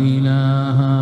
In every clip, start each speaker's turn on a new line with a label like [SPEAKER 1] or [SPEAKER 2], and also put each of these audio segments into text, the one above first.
[SPEAKER 1] إله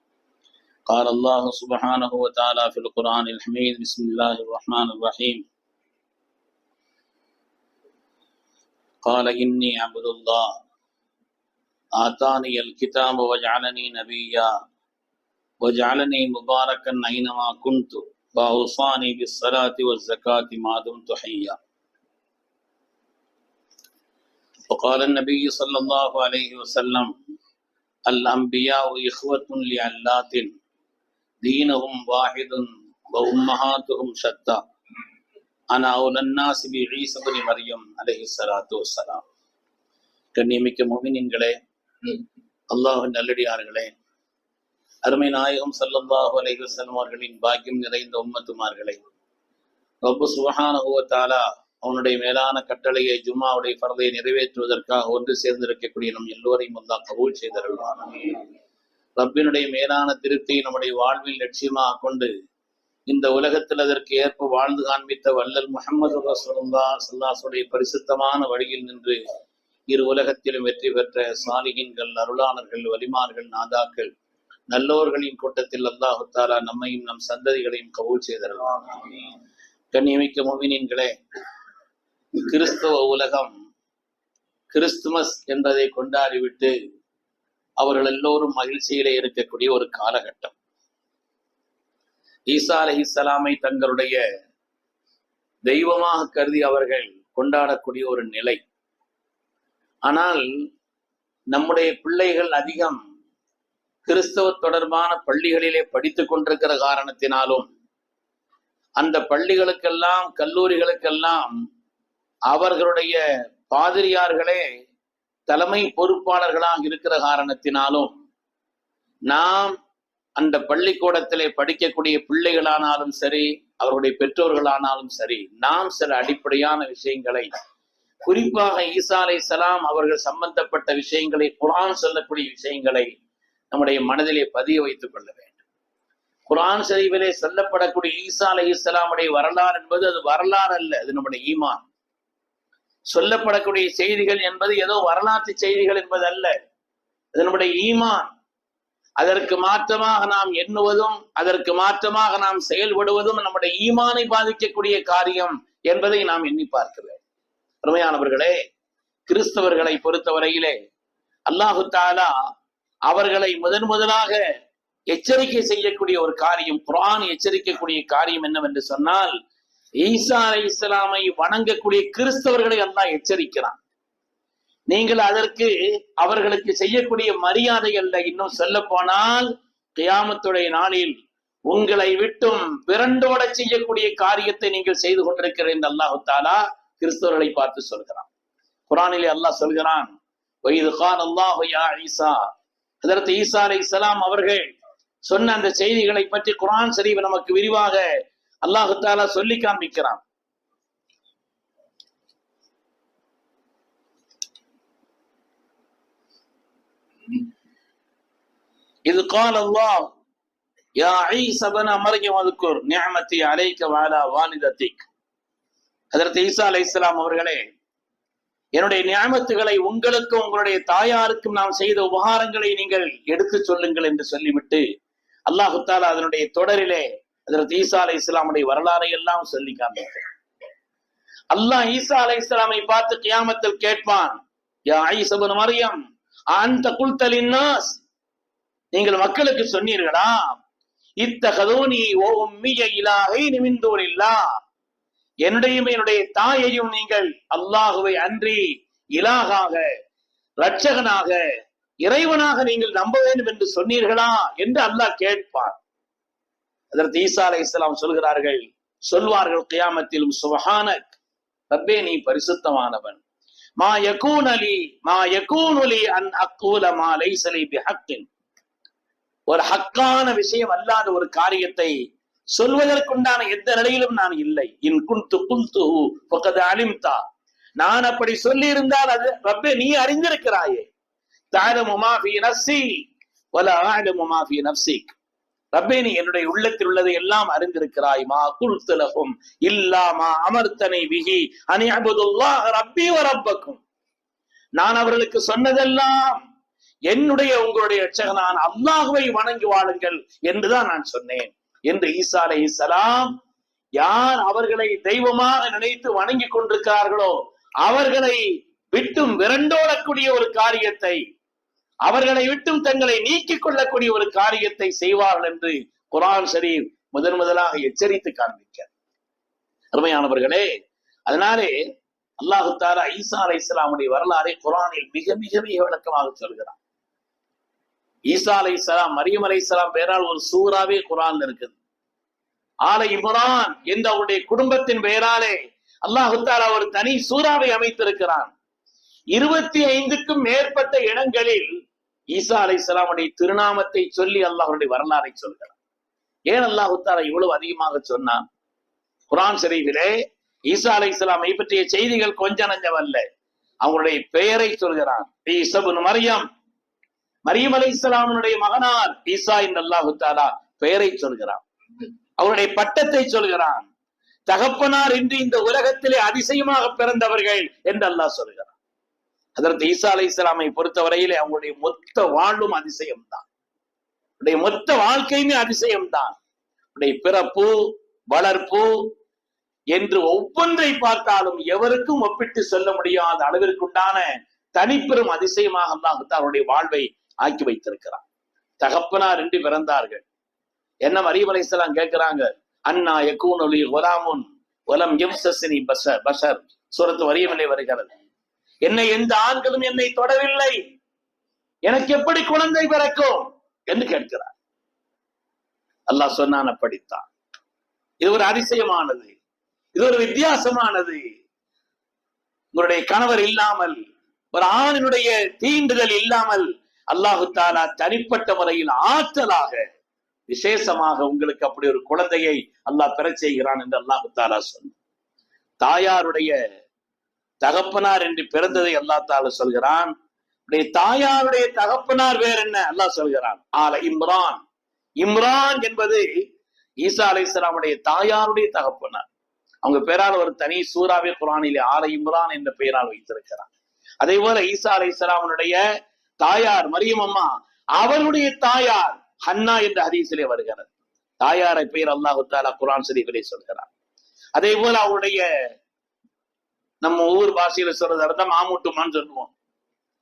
[SPEAKER 2] قال الله سبحانه وتعالى في القرآن الحميد بسم الله الرحمن الرحيم. قال إني عبد الله. آتاني الكتاب وجعلني نبيا. وجعلني مباركا أينما كنت. وأوصاني بالصلاة والزكاة ما دمت حيا. وقال النبي صلى الله عليه وسلم الأنبياء إخوة لعلات. دينهم واحد وأمهاتهم شتى أنا أولى الناس بعيسى بن مريم عليه الصلاة والسلام கண்ணியமிக்க மோமினின்களே அல்லாஹின் நல்லடியார்களே அருமை நாயகம் சல்லல்லாஹு அலைஹி வஸல்லம் அவர்களின் பாக்கியம் நிறைந்த உம்மத்துமார்களே ரப்பு சுபஹானஹு வ தஆலா அவனுடைய மேலான கட்டளையை ஜும்மாவுடைய பரதை நிறைவேற்றுவதற்காக ஒன்று சேர்ந்திருக்கக்கூடிய நம் எல்லோரையும் அல்லாஹ் கபூல் செய்தருள்வான் ரப்பினுடைய மேலான திருப்தி நம்முடைய வாழ்வில் லட்சியமாக கொண்டு இந்த உலகத்தில் அதற்கு ஏற்ப வாழ்ந்து காண்பித்த வல்லல் முகமது ரசூலுல்லா சல்லாசுடைய பரிசுத்தமான வழியில் நின்று இரு உலகத்திலும் வெற்றி பெற்ற சாலிகின்கள் அருளாளர்கள் வலிமார்கள் நாதாக்கள் நல்லோர்களின் கூட்டத்தில் அல்லாஹு தாலா நம்மையும் நம் சந்ததிகளையும் கபூல் செய்தருள்வான். கண்ணியமிக்க மோமினின்களே கிறிஸ்தவ உலகம் கிறிஸ்துமஸ் என்பதை கொண்டாடிவிட்டு அவர்கள் எல்லோரும் மகிழ்ச்சியிலே இருக்கக்கூடிய ஒரு காலகட்டம். ஈசா அலஹிசலாமை தங்களுடைய தெய்வமாக கருதி அவர்கள் கொண்டாடக்கூடிய ஒரு நிலை. ஆனால் நம்முடைய பிள்ளைகள் அதிகம் கிறிஸ்தவ தொடர்பான பள்ளிகளிலே படித்துக் கொண்டிருக்கிற காரணத்தினாலும் அந்த பள்ளிகளுக்கெல்லாம் கல்லூரிகளுக்கெல்லாம் அவர்களுடைய பாதிரியார்களே தலைமை பொறுப்பாளர்களாக இருக்கிற காரணத்தினாலும் நாம் அந்த பள்ளிக்கூடத்திலே படிக்கக்கூடிய பிள்ளைகளானாலும் சரி அவருடைய பெற்றோர்களானாலும் சரி நாம் சில அடிப்படையான விஷயங்களை குறிப்பாக ஈசா அலை சலாம் அவர்கள் சம்பந்தப்பட்ட விஷயங்களை குரான் சொல்லக்கூடிய விஷயங்களை நம்முடைய மனதிலே பதிய வைத்துக் கொள்ள வேண்டும். குரான் சரிவிலே சொல்லப்படக்கூடிய ஈசா அலை இஸ்லாமுடைய வரலாறு என்பது அது வரலாறு அல்ல அது நம்முடைய ஈமான். சொல்லப்படக்கூடிய செய்திகள் என்பது ஏதோ வரலாற்று செய்திகள் என்பது அல்ல அது நம்முடைய ஈமான் அதற்கு மாற்றமாக நாம் எண்ணுவதும் அதற்கு மாற்றமாக நாம் செயல்படுவதும் நம்முடைய ஈமானை பாதிக்கக்கூடிய காரியம் என்பதை நாம் எண்ணி பார்க்கிறேன் வேண்டும். அருமையானவர்களே கிறிஸ்தவர்களை பொறுத்தவரையிலே அல்லாஹு தாலா அவர்களை முதன் முதலாக எச்சரிக்கை செய்யக்கூடிய ஒரு காரியம் குரான் எச்சரிக்கக்கூடிய காரியம் என்னவென்று சொன்னால் ஈசா அலை இஸ்லாமை வணங்கக்கூடிய கிறிஸ்தவர்களை எல்லாம் எச்சரிக்கிறான். நீங்கள் அதற்கு அவர்களுக்கு செய்யக்கூடிய மரியாதை அல்ல. இன்னும் சொல்ல போனால் கியாமத்துடைய நாளில் உங்களை விட்டும் பிறண்டோட செய்யக்கூடிய காரியத்தை நீங்கள் செய்து கொண்டிருக்கிற இந்த அல்லாஹு தாலா கிறிஸ்தவர்களை பார்த்து சொல்கிறான். குரானிலே அல்லாஹ் சொல்கிறான் வயது கான் அல்லாஹ் யா ஈசா. அதற்கு ஈசா அலை இஸ்லாம் அவர்கள் சொன்ன அந்த செய்திகளை பற்றி குரான் சரிவு நமக்கு விரிவாக அல்லாஹு தாலா சொல்லி காமிக்கிறான். இது கால் அல்லாஹ் யா ஈசா பன மர்யம் அதுக்கோர் நியமத்தி அலைக்க வாலா ஈசா அலை இஸ்லாம் அவர்களே என்னுடைய நியமத்துகளை உங்களுக்கும் உங்களுடைய தாயாருக்கும் நாம் செய்த உபகாரங்களை நீங்கள் எடுத்து சொல்லுங்கள் என்று சொல்லிவிட்டு அல்லாஹு தாலா அதனுடைய தொடரிலே அதற்கு ஈசா அலை இஸ்லாமுடைய வரலாறை எல்லாம் சொல்லி காண்பித்தார் அல்லாஹ் ஈசா அலை இஸ்லாமை பார்த்து கியாமத்தில் கேட்பான் யா ஐசபன் மரியம் அந்த குல்தலின் நீங்கள் மக்களுக்கு சொன்னீர்களா? இத்தகதோனி ஓ உம்மிய இலாகை நிமிந்தோரில்லா என்னுடையும் என்னுடைய தாயையும் நீங்கள் அல்லாஹுவை அன்றி இலாகாக இரட்சகனாக இறைவனாக நீங்கள் நம்ப வேண்டும் என்று சொன்னீர்களா? என்று அல்லாஹ் கேட்பான். அதற்கு ஈசா அலை இஸ்லாம் சொல்கிறார்கள் சொல்வார்கள் கியாமத்திலும் சுபஹானக் ரப்பே நீ பரிசுத்தமானவன். மா யகூன் அலி மா யகூன் அலி அன் அக்கூல மா லைசலி பிஹக்கின். ஒரு ஹக்கான விஷயம் அல்லாத ஒரு காரியத்தை சொல்வதற்குண்டான எந்த நிலையிலும் நான் இல்லை. இன் குந்து குல்து பக்கத்து அலிம்தா. நான் அப்படி சொல்லி இருந்தால் அது ரப்பே நீ அறிந்திருக்கிறாயே. தாழமு மாஃபி நஃப்சி வல ஆழமு மாஃபி நஃப்சிக் ரப்பே நீ என்னுடைய உள்ளத்தில் உள்ளதை எல்லாம் அறிந்திருக்கிறாய். மா குல்தலகும் இல்லாமா அமர்த்தனை விகி அனி ரப்பி வரப்பக்கும் நான் அவர்களுக்கு சொன்னதெல்லாம் என்னுடைய உங்களுடைய நான் அல்லாஹுவை வணங்கி வாழுங்கள் என்றுதான் நான் சொன்னேன். என்று ஈசா அலை சலாம் யார் அவர்களை தெய்வமாக நினைத்து வணங்கி கொண்டிருக்கிறார்களோ அவர்களை விட்டும் விரண்டோடக்கூடிய ஒரு காரியத்தை அவர்களை விட்டும் தங்களை நீக்கிக் கொள்ளக்கூடிய ஒரு காரியத்தை செய்வார்கள் என்று குரான் ஷரீப் முதன் முதலாக எச்சரித்து காண்பிக்க அருமையானவர்களே அதனாலே அல்லாஹு தாரா ஈசா அலை இஸ்லாமுடைய வரலாறை குரானில் மிக மிக மிக விளக்கமாக சொல்கிறான். ஈசா அலை இஸ்லாம் மரியம் அலை இஸ்லாம் பெயரால் ஒரு சூறாவே குரான் இருக்குது. ஆலை இம்ரான் என்ற அவருடைய குடும்பத்தின் பெயராலே அல்லாஹு தாரா ஒரு தனி சூறாவை அமைத்திருக்கிறான். இருபத்தி ஐந்துக்கும் மேற்பட்ட இடங்களில் ஈசா அலை இஸ்லாமுடைய திருநாமத்தை சொல்லி அல்லாஹருடைய வரலாறை சொல்கிறான் ஏன் அல்லாஹு தாலா இவ்வளவு அதிகமாக சொன்னான்? குரான் ஷரீஃபிலே ஈசா அலை இஸ்லாமை பற்றிய செய்திகள் கொஞ்ச நஞ்சமல்ல. அவங்களுடைய பெயரை சொல்கிறான். ஈசபுன் மரியம். மரியம் அலை இஸ்லாமனுடைய மகனார் ஈசா என்று அல்லாஹு தாலா பெயரை சொல்கிறான். அவருடைய பட்டத்தை சொல்கிறான். தகப்பனார் இன்று இந்த உலகத்திலே அதிசயமாக பிறந்தவர்கள் என்று அல்லாஹ் சொல்கிறான். அதற்கு ஈசா அலை இஸ்லாமை பொறுத்தவரையிலே அவங்களுடைய மொத்த வாழ்வும் அதிசயம்தான். உடைய மொத்த வாழ்க்கையுமே அதிசயம்தான். உடைய பிறப்பு வளர்ப்பு என்று ஒவ்வொன்றை பார்த்தாலும் எவருக்கும் ஒப்பிட்டு சொல்ல முடியாத அளவிற்குண்டான தனிப்பெரும் அதிசயமாக தான் அவருடைய வாழ்வை ஆக்கி வைத்திருக்கிறார் தகப்பனார் என்று பிறந்தார்கள். என்ன மரியம் அலைஹிஸ்ஸலாம் கேட்கிறாங்க? அண்ணா எக்கூனொலி ஒலி ஒலாமுன் ஒலம் எம்சசினி பசர் பஷர். சுரத்து வரியமலை வருகிறது. என்னை எந்த ஆண்களும் என்னை தொடவில்லை. எனக்கு எப்படி குழந்தை பிறக்கும்? என்று கேட்கிறார். அல்லாஹ் சொன்னான் அப்படித்தான். இது ஒரு அதிசயமானது. இது ஒரு வித்தியாசமானது. உங்களுடைய கணவர் இல்லாமல் ஒரு ஆணினுடைய தீண்டுதல் இல்லாமல் அல்லாஹு தாலா தனிப்பட்ட முறையில் ஆற்றலாக விசேஷமாக உங்களுக்கு அப்படி ஒரு குழந்தையை அல்லாஹ் பெற செய்கிறான் என்று அல்லாஹு தாலா சொன்ன தாயாருடைய தகப்பனார் என்று பிறந்ததை அல்லாஹ் சொல்கிறான். தாயாருடைய தகப்பனார் வேற என்ன? அல்லாஹ் சொல்கிறான். ஆல இம்ரான். இம்ரான் என்பது ஈசா அலை இஸ்லாமுடைய தாயாருடைய தகப்பனார். அவங்க பேரால் ஒரு தனி சூறாவே குரானிலே ஆல இம்ரான் என்ற பெயரால் வைத்திருக்கிறார். அதே போல ஈசா அலை இஸ்லாமனுடைய தாயார் மரியம் அம்மா அவருடைய தாயார் ஹன்னா என்ற ஹதீசிலே வருகிறது. தாயாரை பெயர் அல்லாஹு தாலா குரான் ஷரீஃபிலே சொல்கிறார். அதே போல அவருடைய நம்ம ஊர் பாஷையில சொல்றது அர்த்தம் மாமூட்டுமான்னு சொல்லுவோம்.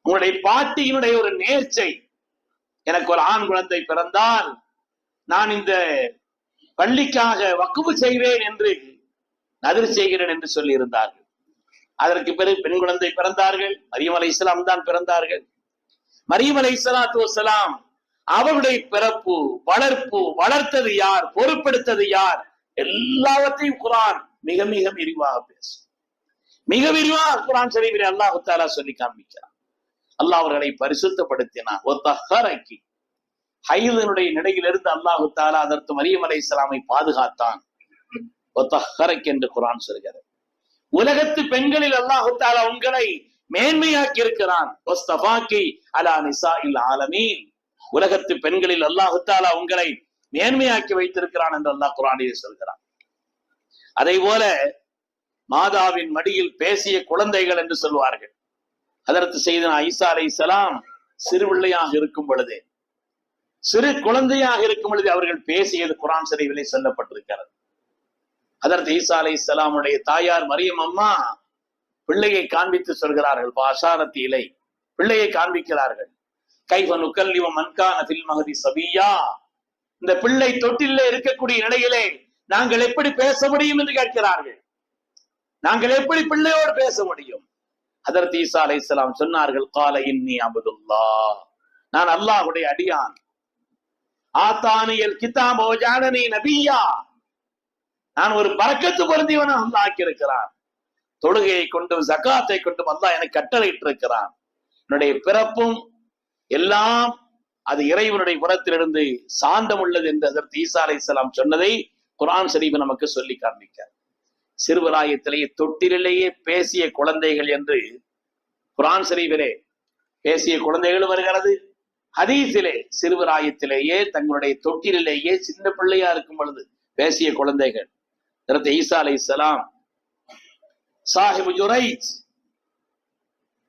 [SPEAKER 2] உங்களுடைய பாட்டியினுடைய ஒரு நேர்ச்சை. எனக்கு ஒரு ஆண் குழந்தை பிறந்தால் நான் இந்த பள்ளிக்காக வக்குவு செய்வேன் என்று நதிர் செய்கிறேன் என்று சொல்லி இருந்தார்கள் அதற்கு பிறகு பெண் குழந்தை பிறந்தார்கள். மரியம் அலை இஸ்லாம் தான் பிறந்தார்கள். மரியம் அலை இஸ்லாத்து வசலாம் அவருடைய பிறப்பு வளர்ப்பு வளர்த்தது யார் பொறுப்பெடுத்தது யார் எல்லாவற்றையும் குரான் மிக மிக விரிவாக பேசும். மிக விரிவாக குரான் சரிவிரை அல்லாஹு தாலா சொல்லி காண்பிக்கிறான். அல்லாஹ் அவர்களை பரிசுத்தப்படுத்தினான். ஒத்தஹரக்கி ஹைதனுடைய நிலையிலிருந்து அல்லாஹு தாலா அதற்கு மரியம் அலை இஸ்லாமை பாதுகாத்தான் ஒத்தஹரக் என்று குரான் சொல்கிறது. உலகத்து பெண்களில் அல்லாஹு தாலா உங்களை மேன்மையாக்கி இருக்கிறான். அலா நிசா இல் ஆலமீன். உலகத்து பெண்களில் அல்லாஹு தாலா உங்களை மேன்மையாக்கி வைத்திருக்கிறான் என்று அல்லாஹ் குரானிலே சொல்கிறான். அதே போல மாதாவின் மடியில் பேசிய குழந்தைகள் என்று சொல்வார்கள். அதற்கு செய்த ஐசா அலை சலாம் சிறுபிள்ளையாக இருக்கும் பொழுது சிறு குழந்தையாக இருக்கும் பொழுது அவர்கள் பேசியது குரான் சிறைவிலே சொல்லப்பட்டிருக்கிறது. அதற்கு ஈசா அலை இஸ்லாமுடைய தாயார் மரியம் அம்மா பிள்ளையை காண்பித்து சொல்கிறார்கள் பாஷாரத்தி இலை. பிள்ளையை காண்பிக்கிறார்கள். கைவன் உக்கல்லிவ மன்கான தில் மகதி சபியா. இந்த பிள்ளை தொட்டிலே இருக்கக்கூடிய நிலையிலே நாங்கள் எப்படி பேச முடியும் என்று கேட்கிறார்கள். நாங்கள் எப்படி பிள்ளையோடு பேச முடியும்? அதற்கு ஈசா அலை சொன்னார்கள் கால இன்னி அபுதுல்லா. நான் அல்லாஹுடைய அடியான். ஆத்தானியல் கிதாபோ ஜானனி நபியா. நான் ஒரு பறக்கத்து பொருந்தியவன் அல்லாஹ் ஆக்கியிருக்கிறான். தொழுகையை கொண்டும் சக்காத்தை கொண்டும் அல்லாஹ் எனக்கு கட்டளையிட்டு இருக்கிறான் என்னுடைய பிறப்பும் எல்லாம் அது இறைவனுடைய புறத்திலிருந்து சாந்தம் உள்ளது என்று அதற்கு ஈசா அலைஹிஸ்ஸலாம் சொன்னதை குரான் ஷரீஃப் நமக்கு சொல்லி காண்பிக்கிறார் சிறுவராயத்திலேயே தொட்டிலேயே பேசிய குழந்தைகள் என்று குரான் சரீபிலே பேசிய குழந்தைகள் வருகிறது. ஹதீஸிலே சிறுவராயத்திலேயே தங்களுடைய தொட்டிலேயே சின்ன பிள்ளையா இருக்கும் பொழுது பேசிய குழந்தைகள். அதற்கு ஈசா அலைஹிஸ்ஸலாம் சாஹிபு ஜுரைஜ்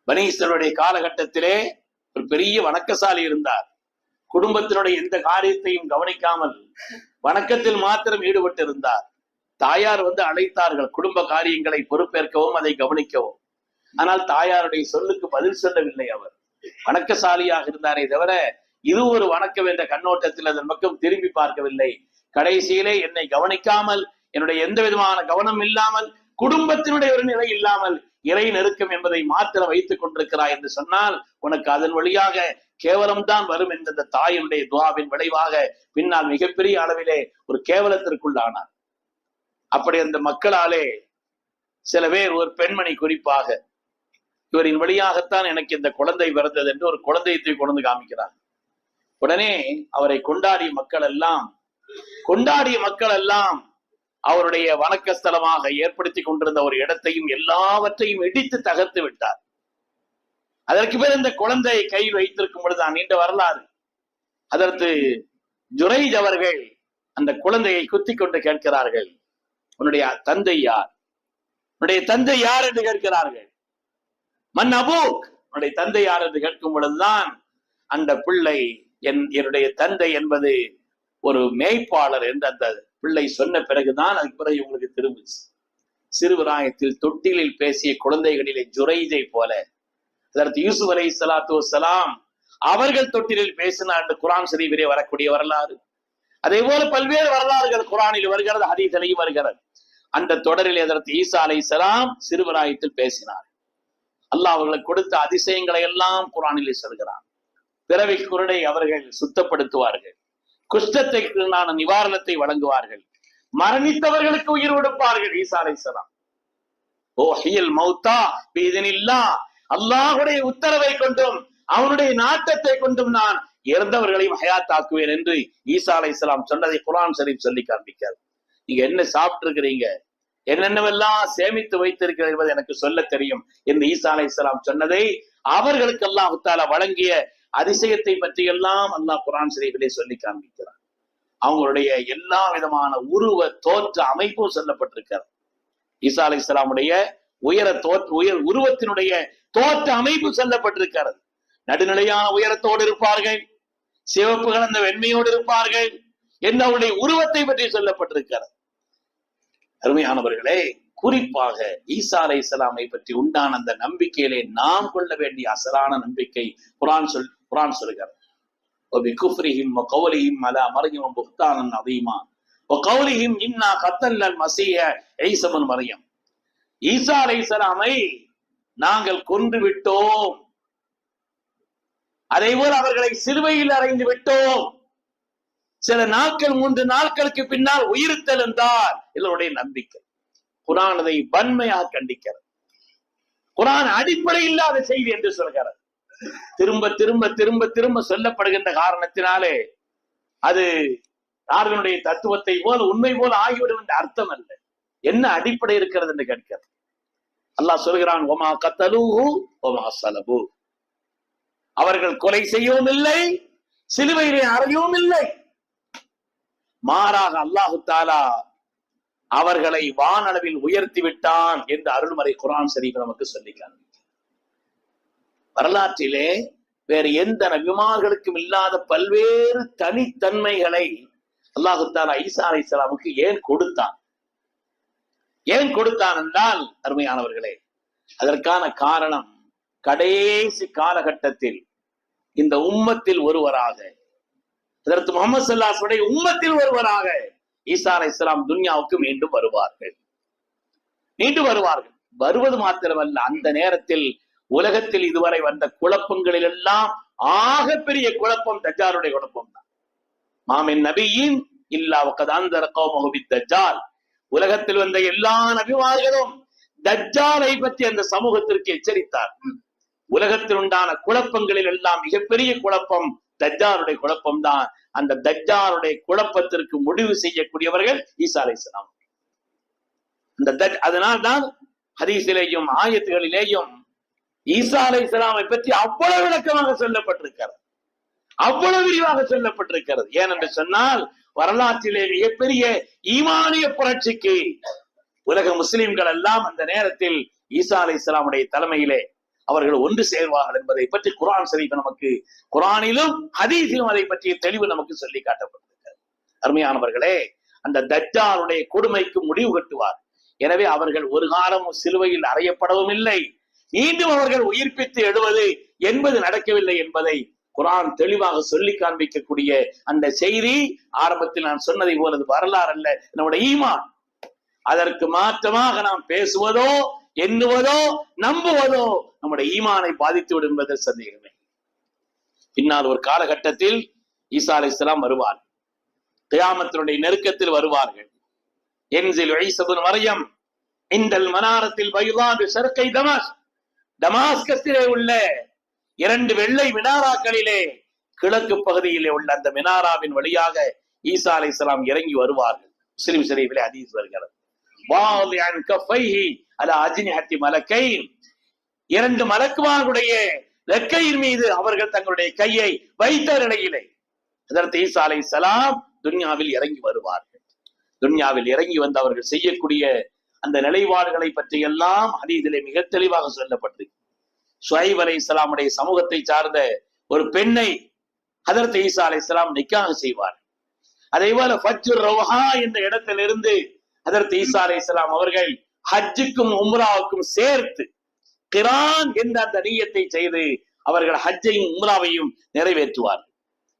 [SPEAKER 2] பனீஸ்வருடைய காலகட்டத்திலே ஒரு பெரிய வணக்கசாலி இருந்தார். குடும்பத்தினுடைய எந்த காரியத்தையும் கவனிக்காமல் வணக்கத்தில் மாத்திரம் ஈடுபட்டு இருந்தார் தாயார் வந்து அழைத்தார்கள். குடும்ப காரியங்களை பொறுப்பேற்கவும் அதை கவனிக்கவும். ஆனால் தாயாருடைய சொல்லுக்கு பதில் சொல்லவில்லை அவர். வணக்கசாலியாக இருந்தாரே தவிர இது ஒரு வணக்கம் என்ற கண்ணோட்டத்தில் அதன் பக்கம் திரும்பி பார்க்கவில்லை. கடைசியிலே என்னை கவனிக்காமல் என்னுடைய எந்த விதமான கவனம் இல்லாமல் குடும்பத்தினுடைய ஒரு நிலை இல்லாமல் இறை நெருக்கம் என்பதை மாத்திரம் வைத்துக் கொண்டிருக்கிறாய் என்று சொன்னால் உனக்கு அதன் வழியாக கேவலம் தான் வரும் என்ற அந்த தாயினுடைய துவாவின் விளைவாக பின்னால் மிகப்பெரிய அளவிலே ஒரு கேவலத்திற்குள்ளானார். அப்படி அந்த மக்களாலே சில பேர் ஒரு பெண்மணி குறிப்பாக இவரின் வழியாகத்தான் எனக்கு இந்த குழந்தை பிறந்தது என்று ஒரு குழந்தையத்தை கொண்டு வந்து காமிக்கிறார். உடனே அவரை கொண்டாடிய மக்கள் எல்லாம் கொண்டாடிய மக்கள் எல்லாம் அவருடைய வணக்கஸ்தலமாக ஏற்படுத்தி கொண்டிருந்த ஒரு இடத்தையும் எல்லாவற்றையும் இடித்து தகர்த்து விட்டார். அதற்கு பேர் இந்த குழந்தை கை வைத்திருக்கும் பொழுதுதான் நீண்ட வரலாறு. அதற்கு ஜுரைஜ் அவர்கள் அந்த குழந்தையை குத்தி கொண்டு கேட்கிறார்கள். உன்னுடைய தந்தை யார்? உன்னுடைய தந்தை யார் என்று கேட்கிறார்கள். மன் அபூக் உன்னுடைய தந்தை யார் என்று கேட்கும் பொழுதுதான் அந்த பிள்ளை என் என்னுடைய தந்தை என்பது ஒரு மேய்ப்பாளர் என்று அந்த பிள்ளை சொன்ன பிறகுதான் அதுக்கு பிறகு உங்களுக்கு திரும்பிச்சு சிறுவராயத்தில் தொட்டிலில் பேசிய குழந்தைகளிலே ஜுரைதை போல. அதற்கு யூசுப் அலை சலாத்து வலாம் அவர்கள் தொட்டிலில் பேசினார் என்று குரான் ஷரீஃபிலே வரக்கூடிய வரலாறு. அதே போல பல்வேறு வரலாறுகள் குரானில் வருகிறது ஹதீசலையும் வருகிறது. அந்த தொடரில் எதிர்த்து ஈசா அலை சலாம் சிறுவராயத்தில் பேசினார். அல்லாஹ் அவர்களுக்கு கொடுத்த அதிசயங்களை எல்லாம் குரானிலே சொல்கிறான். பிறவி குருடை அவர்கள் சுத்தப்படுத்துவார்கள். குஷ்டத்தை நிவாரணத்தை வழங்குவார்கள். மரணித்தவர்களுக்கு உயிர் கொடுப்பார்கள் ஈசா அலை சலாம் ஓ ஹியல் மௌத்தா இதனில்லா அல்லாஹுடைய உத்தரவை கொண்டும் அவனுடைய நாட்டத்தை கொண்டும் நான் இறந்தவர்களையும் ஹயாத்தாக்குவேன் என்று ஈசா அலை சொன்னதை குரான் ஷரீப் சொல்லி காண்பிக்காது நீங்க என்ன சாப்பிட்டு இருக்கிறீங்க என்னென்னவெல்லாம் சேமித்து வைத்திருக்கிறது என்பது எனக்கு சொல்ல தெரியும் என்று ஈசா அலை சொன்னதை அவர்களுக்கு அல்லாஹ் தாலா வழங்கிய அதிசயத்தை பற்றி எல்லாம் அல்லாஹ் குரான் ஷரீஃபிலே சொல்லி காண்பிக்கிறார். அவங்களுடைய எல்லா விதமான உருவ தோற்ற அமைப்பும் சொல்லப்பட்டிருக்கிறது. ஈசா அலை இஸ்லாமுடைய உயர தோற்ற உயர் உருவத்தினுடைய தோற்ற அமைப்பு சொல்லப்பட்டிருக்கிறது. நடுநிலையான உயரத்தோடு இருப்பார்கள். சிவப்பு கலந்த வெண்மையோடு இருப்பார்கள் என்ன அவருடைய உருவத்தை பற்றி சொல்லப்பட்டிருக்கிறது அருமையானவர்களே குறிப்பாக ஈசா அலை இஸ்லாமை பற்றி உண்டான அந்த நம்பிக்கையிலே நாம் கொள்ள வேண்டிய அசலான நம்பிக்கை குரான் சொல் குரான் சொல்கிறது وبكفرهم وقولهم على مريم بهتانا عظيما وقولهم إنا قتلنا المسيح عيسى بن مريم ஈசா அலைஹிஸ்ஸலாமை நாங்கள் கொன்று விட்டோம் அதேபோல் அவர்களை சிலுவையில் அறைந்து விட்டோம். சில நாட்கள் மூன்று நாட்களுக்கு பின்னால் உயிர்த்தல் என்றார் எல்லோருடைய நம்பிக்கை. குரான் அதை வன்மையாக கண்டிக்கிறது. குரான் அடிப்படை இல்லாத செய்தி என்று சொல்கிறது திரும்ப திரும்ப திரும்ப திரும்ப சொல்லப்படுகின்ற காரணத்தினாலே அது யார்களுடைய தத்துவத்தை போல உண்மை போல ஆகிவிடும் என்ற அர்த்தம் அல்ல. என்ன அடிப்படை இருக்கிறது என்று கேட்கிறது. அல்லாஹ் சொல்கிறான் ஒமா கத்தலு ஒமா சலபு. அவர்கள் கொலை செய்யவும் இல்லை சிலுவையிலே அறையவும் இல்லை. மாறாக அல்லாஹு தாலா அவர்களை வானளவில் உயர்த்தி விட்டான் என்று அருள்மறை குரான் ஷரீஃப் நமக்கு சொல்லி வரலாற்றிலே வேறு எந்த நபிமார்களுக்கும் இல்லாத பல்வேறு தனித்தன்மைகளை அல்லாஹு தாலா ஈசா அலை இஸ்லாமுக்கு ஏன் கொடுத்தான்? ஏன் கொடுத்தான் என்றால் அருமையானவர்களே அதற்கான காரணம் கடைசி காலகட்டத்தில் இந்த உம்மத்தில் ஒருவராக அதற்கு முகமது சல்லாசுடைய உம்மத்தில் ஒருவராக ஈசா அலை இஸ்லாம் துன்யாவுக்கு மீண்டும் வருவார்கள். மீண்டும் வருவார்கள். வருவது மாத்திரமல்ல அந்த நேரத்தில் உலகத்தில் இதுவரை வந்த குழப்பங்களில் எல்லாம் ஆகப்பெரிய குழப்பம் தஜாருடைய குழப்பம் தான் மாமின் நபியின் இல்லா கதாந்தர கோமகுபி தஜால் உலகத்தில் வந்த எல்லா நபிமார்களும் தஜ்ஜாலை பற்றி அந்த சமூகத்திற்கு எச்சரித்தார் உலகத்தில் உண்டான குழப்பங்களில் எல்லாம் மிகப்பெரிய குழப்பம் தஜ்ஜாலுடைய குழப்பம் தான் அந்த தஜ்ஜாலுடைய குழப்பத்திற்கு முடிவு செய்யக்கூடியவர்கள் ஈசா அலைஹிஸ்ஸலாம் அந்த தஜ் அதனால்தான் ஹதீஸிலேயும் ஆயத்துகளிலேயும் ஈசா அலைஹிஸ்ஸலாமை பற்றி அவ்வளவு விளக்கமாக சொல்லப்பட்டிருக்கிறது. அவ்வளவு விரிவாக சொல்லப்பட்டிருக்கிறது. ஏனென்று சொன்னால் வரலாற்றிலே மிகப்பெரிய ஈமானிய புரட்சிக்கு உலக முஸ்லிம்கள் எல்லாம் அந்த நேரத்தில் ஈசா அலை இஸ்லாமுடைய தலைமையிலே அவர்கள் ஒன்று சேர்வார்கள் என்பதை பற்றி குரான் ஷரீஃப் நமக்கு குரானிலும் ஹதீஸிலும் அதை பற்றிய தெளிவு நமக்கு சொல்லி காட்டப்பட்டிருக்கிறது. அருமையானவர்களே அந்த தஜ்ஜாலுடைய கொடுமைக்கு முடிவு கட்டுவார். எனவே அவர்கள் ஒரு காலமும் சிலுவையில் அறையப்படவும் இல்லை. மீண்டும் அவர்கள் உயிர்ப்பித்து எழுவது என்பது நடக்கவில்லை என்பதை குரான் தெளிவாக சொல்லி காண்பிக்கக்கூடிய அந்த செய்தி ஆரம்பத்தில் நான் சொன்னதை போலது வரலாறு அல்ல நம்முடைய ஈமான். அதற்கு மாற்றமாக நாம் பேசுவதோ எண்ணுவதோ நம்புவதோ நம்முடைய ஈமானை பாதித்து விடும் என்பதில் சந்தேகமே. பின்னால் ஒரு காலகட்டத்தில் ஈசா அலி இஸ்லாம் வருவார். கியாமத்தினுடைய நெருக்கத்தில் வருவார்கள். என்சில் ஐசபுன் மரியம் இந்தல் மனாரத்தில் பைலாது சர்க்கை தமாஸ் டமாஸ்கஸிலே உள்ள இரண்டு வெள்ளை மினாராக்களிலே கிழக்கு பகுதியிலே உள்ள அந்த மினாராவின் வழியாக ஈசா அலை இஸ்லாம் இறங்கி வருவார்கள். முஸ்லிம் சிறைவிலே அதீஸ் வருகிறது. அலா அஜ்னிஹத்தி மலக்கை இரண்டு மலக்குமாருடைய ரெக்கையின் மீது அவர்கள் தங்களுடைய கையை வைத்த நிலையிலே அதற்கு ஈசா அலை சலாம் துன்யாவில் இறங்கி வருவார்கள். துன்யாவில் இறங்கி வந்து அவர்கள் செய்யக்கூடிய அந்த நிலைப்பாடுகளை பற்றி எல்லாம் ஹதீஸிலே மிக தெளிவாக சொல்லப்பட்டது சுஹைப் அலை இஸ்லாமுடைய சமூகத்தை சார்ந்த ஒரு பெண்ணை ஹதரத் ஈசா அலை இஸ்லாம் நிக்காக செய்வார். அதே போல ஃபஜ்ர் ரோஹா என்ற இடத்திலிருந்து ஹதரத் ஈசா அலை இஸ்லாம் அவர்கள் ஹஜ்ஜுக்கும் உம்ராவுக்கும் சேர்த்து கிரான் என்ற அந்த நீயத்தை செய்து அவர்கள் ஹஜ்ஜையும் உம்ராவையும் நிறைவேற்றுவார்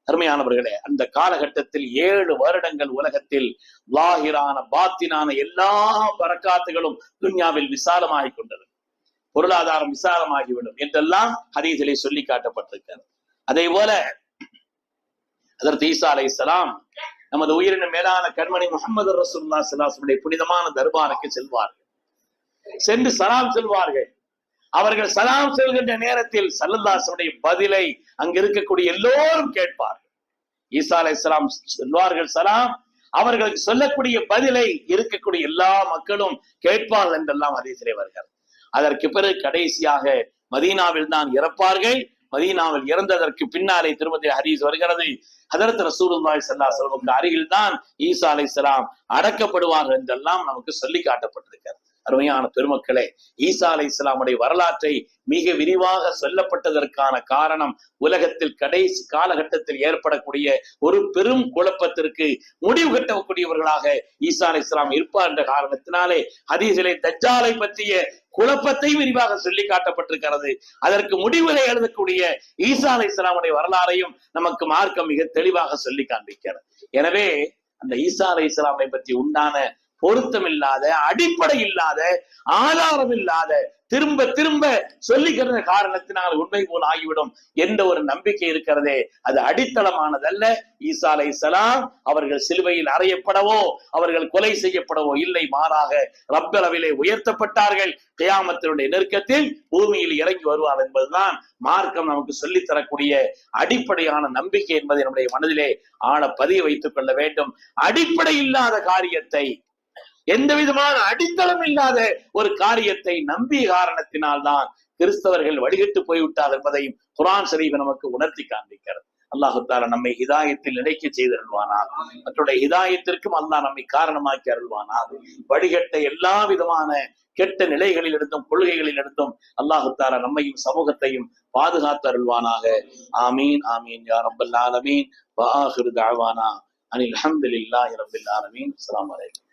[SPEAKER 2] அருமையானவர்களே அந்த காலகட்டத்தில் ஏழு வருடங்கள் உலகத்தில் லாகிரான பாத்தினான எல்லா பறக்காத்துகளும் துன்யாவில் விசாலமாகிக் கொண்டது. பொருளாதாரம் விசாலமாகிவிடும் என்றெல்லாம் ஹதீஸிலே சொல்லி காட்டப்பட்டிருக்கிறது. அதே போல அதற்கு ஈசா அலை நமது உயிரின மேலான கண்மணி முகமது ரசூல்லா சலாசுடைய புனிதமான தர்பாருக்கு செல்வார்கள் சென்று சலாம் செல்வார்கள். அவர்கள் சலாம் செல்கின்ற நேரத்தில் சல்லல்லாசனுடைய பதிலை அங்க இருக்கக்கூடிய எல்லோரும் கேட்பார்கள். ஈசா அலை சொல்வார்கள் சலாம் அவர்களுக்கு சொல்லக்கூடிய பதிலை இருக்கக்கூடிய எல்லா மக்களும் கேட்பார்கள் என்றெல்லாம் அதிசரை வருகிறது. அதற்கு பிறகு கடைசியாக மதீனாவில் தான் இறப்பார்கள். மதீனாவில் இறந்ததற்கு பின்னாலே திருமதி ஹரீஸ் வருகிறது. ஹதரத் ரசூலுல்லாஹி சல்லா செல்வம் அருகில் தான் ஈசா அலைஹிஸ்ஸலாம் அடக்கப்படுவார்கள் என்றெல்லாம் நமக்கு சொல்லி காட்டப்பட்டிருக்கிறது. அருமையான பெருமக்களே ஈசா அலை இஸ்லாமுடைய வரலாற்றை மிக விரிவாக சொல்லப்பட்டதற்கான காரணம் உலகத்தில் கடைசி காலகட்டத்தில் ஏற்படக்கூடிய ஒரு பெரும் குழப்பத்திற்கு முடிவு கட்டக்கூடியவர்களாக ஈசா அலை இஸ்லாம் இருப்பார் என்ற காரணத்தினாலே ஹதீசிலே தஜ்ஜாலை பற்றிய குழப்பத்தை விரிவாக சொல்லி காட்டப்பட்டிருக்கிறது. அதற்கு முடிவுரை எழுதக்கூடிய ஈசா அலை இஸ்லாமுடைய வரலாறையும் நமக்கு மார்க்கம் மிக தெளிவாக சொல்லி காண்பிக்கிறது. எனவே அந்த ஈசா அலை இஸ்லாமை பற்றி உண்டான பொருத்தம் இல்லாத அடிப்படை இல்லாத ஆதாரம் இல்லாத திரும்ப திரும்ப சொல்லிக்கிற காரணத்தினால் உண்மை போல் ஆகிவிடும். என்ற ஒரு நம்பிக்கை இருக்கிறதே அது அடித்தளமானதல்ல. ஈசா அலை சலாம் அவர்கள் சிலுவையில் அறையப்படவோ அவர்கள் கொலை செய்யப்படவோ இல்லை மாறாக ரப்பளவிலே உயர்த்தப்பட்டார்கள். கியாமத்தினுடைய நெருக்கத்தில் பூமியில் இறங்கி வருவார் என்பதுதான் மார்க்கம் நமக்கு சொல்லித் தரக்கூடிய அடிப்படையான நம்பிக்கை என்பதை நம்முடைய மனதிலே ஆழ பதிய வைத்துக் கொள்ள வேண்டும். அடிப்படை இல்லாத காரியத்தை எந்த விதமான அடித்தளம் இல்லாத ஒரு காரியத்தை நம்பிய காரணத்தினால்தான் கிறிஸ்தவர்கள் வழிகட்டு போய்விட்டார் என்பதையும் குரான் சரீப நமக்கு உணர்த்தி காண்பிக்கிறது. அல்லாஹுத்தால நம்மை ஹிதாயத்தில் நினைக்க செய்தருள்வானா மற்றொடைய ஹிதாயத்திற்கும் அல்லாஹ் நம்மை காரணமாக்கி அருள்வானா வழிகட்ட எல்லா விதமான கெட்ட நிலைகளில் இருந்தும் கொள்கைகளில் இருந்தும் அல்லாஹு நம்மையும் சமூகத்தையும் பாதுகாத்து அருள்வானாக. ஆமீன் ஆமீன் யா ரப்பல் ஆலமீன். வஆஹிரு தஅவானா. அனில் ஹம்துலில்லாஹி ரப்பில் ஆலமீன். அஸ்ஸலாமு அலைக்கும்.